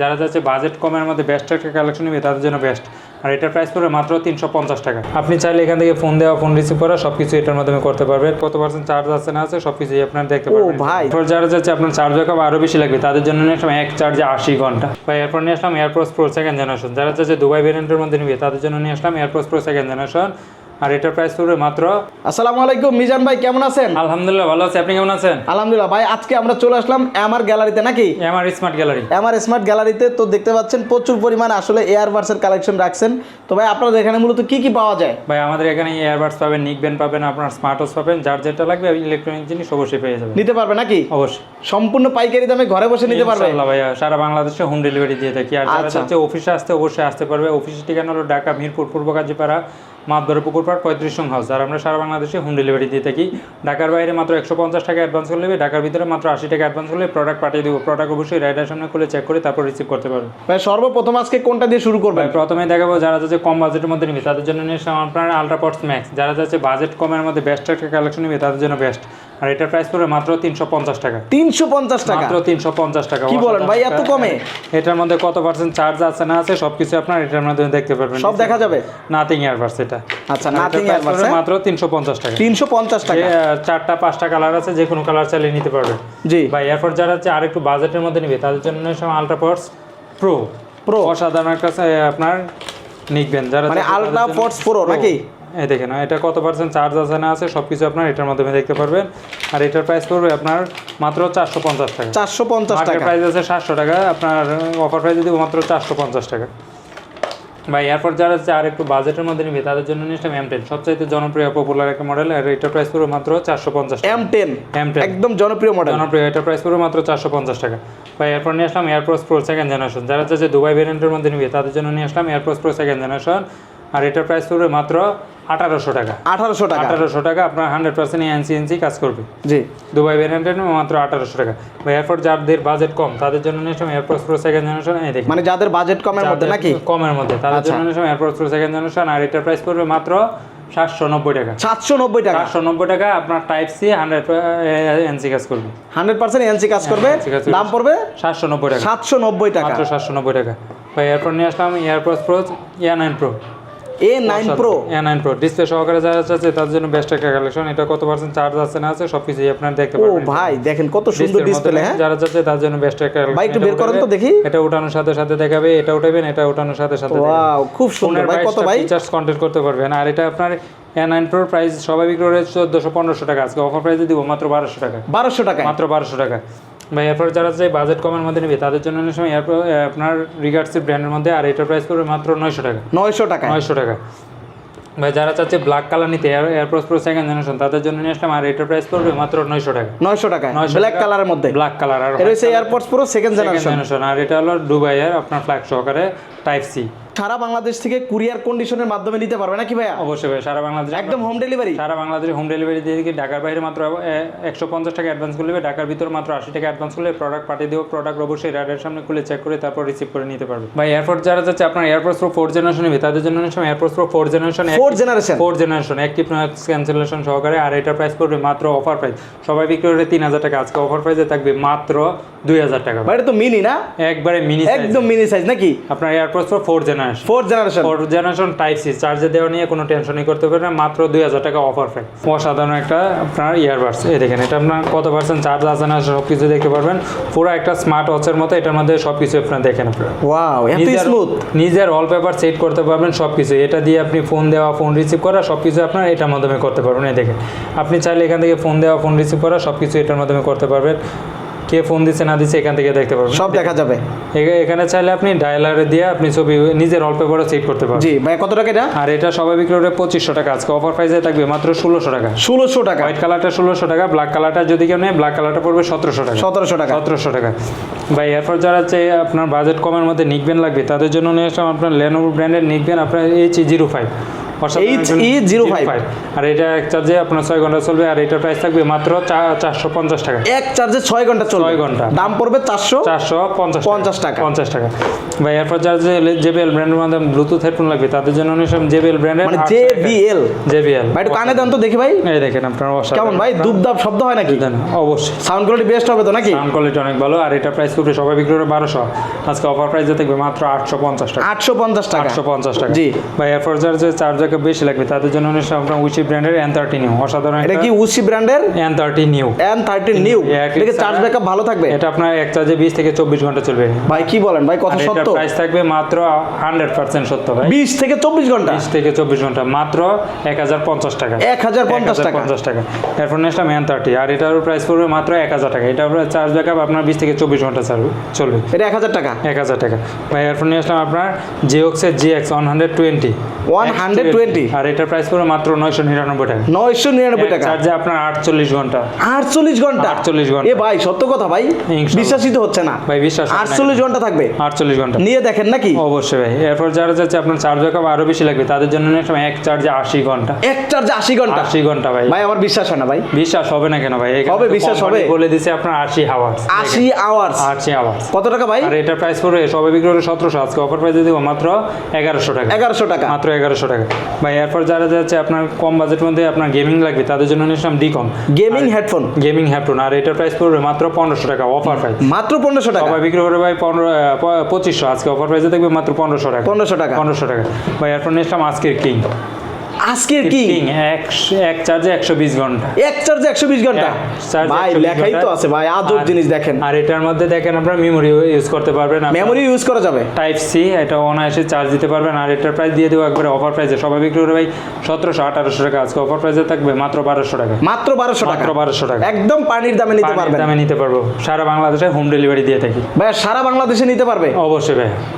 যারা যাচ্ছে বাজেট কমের মধ্যে বেস্ট একটা কালেকশন নেবে তাদের জন্য বেস্ট আর এটার প্রাইস পড়বে মাত্র তিনশো পঞ্চাশ টাকা। আপনি চাইলে এখান থেকে ফোন দেওয়া ফোন রিসিভ করা সব কিছু এটার মাধ্যমে করতে পারবেন। কত পার্সেন্ট চার্জ আছে না আছে সব কিছুই আপনার দেখতে পারবেন। ভাই। যারা যাচ্ছে আপনার চার্জ ব্যাকআপ আরও বেশি লাগবে। তাদের জন্য নিয়ে আসলাম এক চার্জে আশি ঘণ্টা। বা এরপর নিয়ে আসলাম এয়ারপোর্টস প্রো সেকেন্ড জেনারেশন যারা যাচ্ছে দুবাই ভেরিয়েন্টের মধ্যে নিবে তাদের জন্য নিয়ে আসলাম এয়ারপোর্টস প্রো সেকেন্ড জেনারেশন আর এটার প্রাইস পড়বে মাত্র আসসালামু আলাইকুম মিজান ভাই কেমন আছেন? আলহামদুলিল্লাহ ভালো আছে। আপনি কেমন আছেন? আলহামদুলিল্লাহ ভাই আজকে আমরা চলে আসলাম এমআর গ্যালারিতে নাকি? স্মার্ট গ্যালারি এমআর স্মার্ট গ্যালারিতে তো দেখতে পাচ্ছেন প্রচুর পরিমাণে আসলে এয়ারবাডসের কালেকশন রাখছেন। তো ভাই আপনাদের এখানে মূলত কি কি পাওয়া যায়? ভাই আমাদের এখানে এয়ারবাডস পাবেন নিক ব্যান্ড পাবেন আপনার স্মার্ট ওয়াচ পাবেন যার যেটা লাগবে ইলেকট্রনিক জিনিস অবশ্যই পেয়ে যাবেন। নিতে পারবে নাকি? অবশ্যই। সম্পূর্ণ পাইকারি দামে ঘরে বসে নিতে পারবে? ইনশাআল্লাহ ভাইয়া সারা বাংলাদেশে হোম ডেলিভারি দিয়ে থাকি। আর যারা আচ্ছা। চাচ্ছে অফিসে আসতে অবশ্যই আসতে পারবে। অফিসের ঠিকানা হলো ঢাকা মিরপুর পূর্ব কাজীপাড়া মাতবরে পুকুরপাড় পঁয়ত্রিশ সং হাউস আর আমরা সারা বাংলাদেশে হোম ডেলিভারি দিয়ে থাকি। ঢাকার বাইরে মাত্র একশো পঞ্চাশ টাকা অ্যাডভান্স করলে ঢাকার ভিতরে মাত্র আশি টাকা অ্যাডভান্স করলে প্রোডাক্ট পাঠিয়ে দেবো। প্রোডাক্ট অবশ্যই রাইডার সামনে খুলে চেক করে তারপর রিসিভ করতে পারবে ভাই সর্বপ্রথম আজকে কোনটা দিয়ে শুরু করবে প্রথমে দেখাবো যারা যাচ্ছে কম বাজেটের মধ্যে নিবে তাদের জন্য নিয়ে আপনার আলট্রাপটস ম্যাক্স যারা যাচ্ছে বাজেট কমের মধ্যে বেস্ট একটা কালেকশন নিবে তাদের জন্য বেস্ট আর এটার প্রাইস পড়বে মাত্র তিনশো পঞ্চাশ টাকা। তিনশো পঞ্চাশ টাকা? মাত্র তিনশো পঞ্চাশ টাকা। কি বলেন ভাই, এত কমে? এটার মধ্যে কত পার্সেন্ট চার্জ আছে না আছে সবকিছু আপনার এটার মাধ্যমে দেখতে পারবেন। সব দেখা যাবে? নাথিং এয়ারবাস এটা। আচ্ছা নাথিং এটার price মাত্র তিনশো পঞ্চাশ টাকা। তিনশো পঞ্চাশ যে, টাকা। চারটা পাঁচটা কালার আছে যে কোনো কালার চাইলে নিতে পারবে জি। ভাই এরপর যারা হচ্ছে আর একটু বাজেটের মধ্যে নিবে তাদের জন্য সব আলট্রা আলট্রাপটস প্রো প্রো অসাধারণ একটা আপনার নিকবেন। যারা মানে আলট্রা ফোর্স প্রো নাকি? এই দেখেন এটা কত পার্সেন্ট চার্জ আছে না আছে সব কিছু আপনার এটার মাধ্যমে দেখতে পারবেন। আর এটার প্রাইস পড়বে আপনার মাত্র চারশো পঞ্চাশ টাকা। চারশো পঞ্চাশ টাকা। প্রাইস আছে সাতশো টাকা আপনার অফার প্রাইস দিব মাত্র চারশো পঞ্চাশ টাকা। ভাই এরপর যারা আর একটু বাজেটের মধ্যে নিবে তাদের জন্য নিয়ে এম টেন সবচাইতে জনপ্রিয় পপুলার একটা মডেল আর এটার প্রাইস পড়বে মাত্র চারশো পঞ্চাশ এম টেন এম টেন একদম জনপ্রিয় মডেল জনপ্রিয় এটার প্রাইস পড়বে মাত্র চারশো পঞ্চাশ টাকা। ভাই এরপর নিয়ে আসলাম এয়ারপোর্টস প্রো সেকেন্ড জেনারেশন যারা চাচ্ছে দুবাই ভেরিয়েন্টের মধ্যে নিবে তাদের জন্য নিয়ে আসলাম এয়ারপোর্টস প্রো সেকেন্ড জেনারেশন আর এটার প্রাইস পড়বে মাত্র আঠারোশো টাকা। আঠারোশো টাকা। আঠারোশো টাকা আপনার হান্ড্রেড পার্সেন্ট এনসি এনসি কাজ করবে। জি। দুবাই ভ্যারিয়েন্টের মাত্র আঠারোশো টাকা। বা এয়ারপোর্ট যাদের বাজেট কম তাদের জন্য নিয়েছিলাম এয়ারপোর্ট প্রো সেকেন্ড জেনারেশন এই দেখি মানে যাদের বাজেট কমের মধ্যে নাকি? কমের মধ্যে তাদের আচ্ছা। জন্য নিয়েছিলাম এয়ারপোর্ট প্রো সেকেন্ড জেনারেশন আর এটার প্রাইস পড়বে মাত্র সাতশো নব্বই টাকা। সাতশো নব্বই টাকা। সাতশো নব্বই টাকা আপনার টাইপ সি হান্ড্রেড এনসি কাজ করবে। হান্ড্রেড পার্সেন্ট এনসি কাজ করবে। দাম পড়বে সাতশো নব্বই টাকা। সাতশো নব্বই টাকা। মাত্র সাতশো নব্বই টাকা। বা এরপর নিয়ে আসলাম AirPod pro A nine pro A nine pro A nine pro display সহকারে যারা আছে তাদের জন্য বেস্ট একটা কালেকশন এটা কত পার্সেন্ট চার্জ আছে না আছে সব কিছুই আপনার দেখতে ও ভাই দেখেন কত সুন্দর ডিসপ্লে হ্যাঁ? যারা যাচ্ছে তার জন্য বেস্ট একটা ভাই, একটু বের করেন তো দেখি। এটা উঠানোর সাথে সাথে দেখাবে এটা উঠাবেন এটা উঠানোর সাথে সাথে ওয়াও খুব সুন্দর। ভাই কত ভাই? ফিচার্স কন্টেন্ট করতে পারবেন। আর এটা আপনার এ নাইন প্রোর প্রাইস সবাই বিক্রি করে চোদ্দোশো পনেরোশো টাকা। আজকে অফার প্রাইসে দিব মাত্র বারোশো টাকা। বারোশো টাকা মাত্র বারোশো টাকা। ভাই এরপর যারা চাই বাজেট কমের মধ্যে নেবে তাদের জন্য অনেক সময় এরপর আপনার রিগার্ডসি ব্র্যান্ডের মধ্যে আর এটার প্রাইস পড়বে মাত্র নয়শো টাকা। নয়শো টাকা নয়শো টাকা। ভাই যারা চাচ্ছে ব্ল্যাক কালার নিতে এয়ারপোর্ট প্রো সেকেন্ড জেনারেশন তাদের জন্য নিয়ে আসলাম আর এটার প্রাইস পড়বে মাত্র নয়শো টাকা। নয়শো টাকা। 900 ব্ল্যাক কালারের মধ্যে? ব্ল্যাক কালার আর হচ্ছে AirPods pro second generation generation আর এটা হলো দুবাইয়ের আপনার ফ্ল্যাগ সহকারে টাইপ সি সারা বাংলাদেশ থেকে কুরিয়ার কন্ডিশনের মাধ্যমে নিতে পারবে নাকি ভাইয়া? অবশ্যই ভাই সারা বাংলাদেশ একদম হোম ডেলিভারি সারা বাংলাদেশে হোম ডেলিভারি দিয়ে দিকে ঢাকার বাইরে মাত্র একশো পঞ্চাশ টাকা অ্যাডভান্স করলে ঢাকার ভিতর মাত্র আশি টাকা অ্যাডভান্স করলে প্রোডাক্ট পাঠিয়ে দেবো প্রোডাক্ট অবশ্যই রাইডার সামনে খুলে চেক করে তারপর রিসিভ করে নিতে পারবে। ভাই এয়ারপোর্ট যারা যাচ্ছে আপনার এয়ারপোর্ট প্রো ফোর জেনারেশন তাদের জন্য সময় AirPod pro four generation four generation four generation active noise cancellation সহকারে আর এটা প্রাইস পড়বে মাত্র অফার প্রাইস সবাই বিক্রি করে তিন হাজার টাকা আজকে অফার প্রাইসে থাকবে মাত্র দুই হাজার টাকা। ভাই এটা তো মিনি না? একবারে মিনি একদম মিনি সাইজ নাকি? আপনার AirPod pro four generation four generation four generation type C চার্জে দেওয়া নিয়ে কোনো টেনশনই করতে পারবে না মাত্র দুই হাজার টাকা অফার প্রাইস অসাধারণ একটা আপনার ইয়ারবাডস এই দেখেন এটা আপনার কত পার্সেন্ট চার্জ আছে না সব কিছু দেখতে পারবেন। পুরো একটা স্মার্ট ওয়াচের মতো এটার মধ্যে সব কিছু আপনার দেখেন আপনার। ওয়াও এত নিজের- স্মুথ নিজের ওয়ালপেপার সেট করতে পারবেন সব কিছু এটা দিয়ে আপনি ফোন দেওয়া ফোন রিসিভ করা সব কিছু আপনার এটার মাধ্যমে করতে পারবেন। এই দেখেন আপনি চাইলে এখান থেকে ফোন দেওয়া ফোন রিসিভ করা সব কিছু এটার মাধ্যমে করতে পারবেন। কে ফোন দিচ্ছে না দিচ্ছে এখান থেকে দেখতে পারবেন। সব দেখা যাবে। এখানে চাইলে আপনি ডায়ালারে দিয়ে আপনি ছবি নিজের ওয়ালপেপারও সেট করতে পারবেন। জি ভাই কত টাকা এটা? আর এটা সবাই বিক্রি করে পঁচিশশো টাকা। আজকে অফার প্রাইসে থাকবে মাত্র ষোলোশো টাকা। ষোলোশো টাকা। হোয়াইট কালারটা ষোলোশো টাকা ব্ল্যাক কালারটা যদি কেউ নেয় ব্ল্যাক কালারটা পড়বে সতেরোশো টাকা। সতেরোশো টাকা। সতেরোশো টাকা। ভাই এরপর যারা চাই আপনার বাজেট কমের মধ্যে নিকবেন লাগবে তাদের জন্য নিয়ে আসলাম আপনার লেনোভো ব্র্যান্ডের নিকবেন আপনার এইচ জিরো ফাইভ HE05 আর এটা এক চার্জে আপনার ছয় ঘণ্টা চলবে আর এটার প্রাইস থাকবে মাত্র চারশো পঞ্চাশ টাকা। এক চার্জে ছয় ঘণ্টা চলবে। ছয় ঘণ্টা। দাম পড়বে চারশো চারশো পঞ্চাশ 50 টাকা। পঞ্চাশ টাকা। ভাই এরপর যার যে জেবিএল ব্র্যান্ডের মধ্যে ব্লুটুথ হেডফোন লাগবে তাদের জন্য জেবিএল ব্র্যান্ডের মানে JBL জেবিএল ভাই একটু কানে দেন তো দেখি ভাই। এই দেখেন আপনার। কেমন ভাই দুবদাব শব্দ হয় নাকি? অবশ্যই। সাউন্ড কোয়ালিটি বেস্ট হবে তো নাকি? সাউন্ড কোয়ালিটি অনেক ভালো আর এটা প্রাইস করবে সবাই বিক্রি করে বারোশো। আজকে অফার প্রাইস থাকবে মাত্র আটশো পঞ্চাশ টাকা। আটশো পঞ্চাশ টাকা। আটশো পঞ্চাশ টাকা। জি। ভাই এরপর যার যে চার্জারকে বেশি লাগবে। তাদের জন্য নিশ্চয় আপনার উচি ব্র্যান্ডের এন থার্টি নিউ অসাধারণ এটা কি উসি ব্রান্ডের N thirty new N thirteen new litre- charge backup ভালো থাকবে? এটা আপনার এক চার্জে বিশ থেকে চব্বিশ ঘণ্টা চলবে। ভাই কি বলেন? ভাই এটার সত্য? প্রাইস থাকবে মাত্র হান্ড্রেড পার্সেন্ট সত্য ভাই। বিশ থেকে চব্বিশ ঘণ্টা? বিশ থেকে চব্বিশ ঘণ্টা মাত্র এক হাজার পঞ্চাশ টাকা। এক হাজার পঞ্চাশ টাকা। পঞ্চাশ টাকা। এরপর নেক্সট ম্যান থার্টি আর এটার প্রাইস পড়বে মাত্র এক হাজার টাকা। এটা চার্জ ব্যাকআপ আপনার বিশ থেকে চব্বিশ ঘণ্টা চলবে চলবে। এটা এক হাজার টাকা? এক হাজার টাকা। ভাই এরপর নিয়ে আসলাম আপনার জিওক্সের G X one hundred twenty আর এটার প্রাইস পড়বে মাত্র নয়শো নিরানব্বই টাকা। নয়শো নিরানব্বই টাকা? চার্জে আপনার আটচল্লিশ ঘণ্টা। আটচল্লিশ ঘণ্টা? 48 ঘণ্টা। এ ভাই সত্য কথা ভাই। বিশ্বাসিত হচ্ছে না। ভাই বিশ্বাস আটচল্লিশ ঘণ্টা থাকবে? আটচল্লিশ ঘণ্টা। নিয়ে দেখেন নাকি? অবশ্যই ভাই। এরপর যারা যাচ্ছে আপনার চার্জ ব্যাকআপ আরও বেশি লাগবে। তাদের জন্য নিয়ে এক চার্জে আশি ঘণ্টা। এক চার্জে আশি ঘণ্টা? আশি ঘণ্টা ভাই। ভাই আমার বিশ্বাস হয় না ভাই। বিশ্বাস হবে না কেন ভাই? হবে, বিশ্বাস হবে। বলে দিছে আপনার আশি হাওয়ার্স আশি আওয়ার্স আশি হাওয়ার্স কত টাকা ভাই? আর এটার প্রাইস পড়বে সবাই বিক্রি করে সতেরোশো। আজকে অফার প্রাইসে দিব মাত্র এগারোশো টাকা। এগারোশো টাকা। মাত্র এগারোশো টাকা। ভাই এরপর যারা যাচ্ছে আপনার কম বাজেটের মধ্যে আপনার গেমিং লাগবে তাদের জন্য নিয়েছিলাম ডিকম গেমিং হেডফোন গেমিং হেডফোন আর এটার প্রাইস পড়বে মাত্র পনেরোশো টাকা অফার প্রাইস মাত্র পনেরোশো টাকা। সবাই বিক্রি করে ভাই পনেরো পঁচিশশো আজকে অফার প্রাইসে দেখবে মাত্র পনেরোশো টাকা। পনেরোশো টাকা। পনেরোশো টাকা। বা এরপর নিয়েছিলাম আজকের কিং আজকের কি? এক চার্জে একশো বিশ ঘণ্টা। এক চার্জে একশো বিশ ঘণ্টা? ভাই 120 লেখাই তো আছে ভাই আজব জিনিস দেখেন। আর এটার মধ্যে দেখেন আপনার মেমোরি ইউজ করতে পারবেন মেমোরি ইউজ করা যাবে। টাইপ সি এটা অনায়াসে চার্জ দিতে পারবেন আর এটার প্রাইস দিয়ে দেবো একবারে অফার প্রাইসে সবাই বিক্রি করে ভাই সতেরোশো আঠারোশো টাকা আজকে অফার প্রাইসে থাকবে মাত্র বারোশো টাকা। মাত্র বারোশো টাকা। বারোশো টাকা। একদম পানির দামে নিতে পারবেন। দামে নিতে পারব। সারা বাংলাদেশে হোম ডেলিভারি দিয়ে থাকি। ভাই সারা বাংলাদেশে নিতে পারবে। অবশ্যই ভাই।